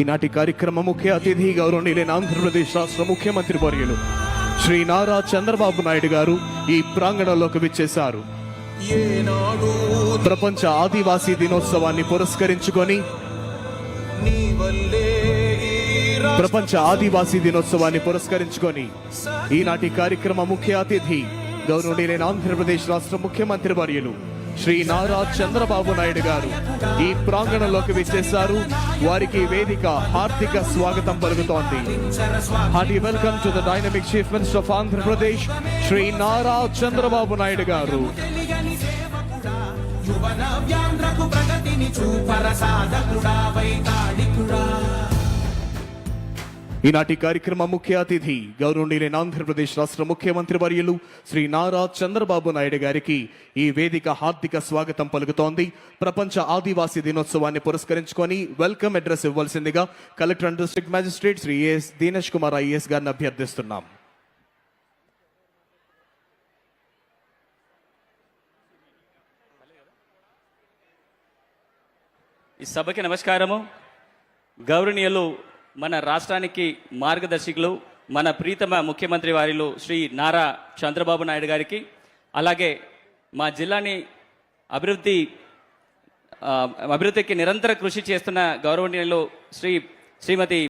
ఈనాటి కార్యక్రమ ముఖ్య అతిథి గౌరవనీయులైన ఆంధ్రప్రదేశ్ రాష్ట్ర ముఖ్యమంత్రి వర్యులు శ్రీ నారా చంద్రబాబు నాయుడు గారు ఈ ప్రాంగణంలోకి విచ్చేశారు. ప్రపంచ ఆదివాసీ దినోత్సవాన్ని పురస్కరించుకొని ప్రపంచ ఆదివాసీ దినోత్సవాన్ని పురస్కరించుకొని ఈనాటి కార్యక్రమ ముఖ్య అతిథి గౌరవనీయులైన ఆంధ్రప్రదేశ్ రాష్ట్ర ముఖ్యమంత్రి వర్యులు శ్రీ నారా చంద్రబాబు నాయుడు గారు ఈ ప్రాంగణంలోకి విచ్చేశారు. వారికి వేదిక హార్దిక స్వాగతం పలుకుతోంది. Hearty welcome to the dynamic chief minister of Andhra Pradesh Shri Nara Chandrababu Naidu garu. యువన ప్రగతిని చూపర సాధకుడా ఈనాటి కార్యక్రమ ముఖ్య అతిథి గౌరవనీయులైన ఆంధ్రప్రదేశ్ రాష్ట్ర ముఖ్యమంత్రి వర్యులు శ్రీ నారా చంద్రబాబు నాయుడు గారికి ఈ వేదిక హార్దిక స్వాగతం పలుకుతోంది. ప్రపంచ ఆదివాసీ దినోత్సవాన్ని పురస్కరించుకొని వెల్కమ్ అడ్రస్ ఇవ్వాల్సిందిగా collector and district magistrate Shri AS Dinesh Kumar IAS గారిని అభ్యర్థిస్తున్నాం. ఈ సభకి నమస్కారము. గౌరవనీయులు మన రాష్ట్రానికి మార్గదర్శకులు మన ప్రీతమ ముఖ్యమంత్రి వారిలు శ్రీ నారా చంద్రబాబు నాయుడు గారికి అలాగే మా జిల్లాని అభివృద్ధి అభివృద్ధికి నిరంతర కృషి చేస్తున్న గౌరవనీయులు శ్రీ శ్రీమతి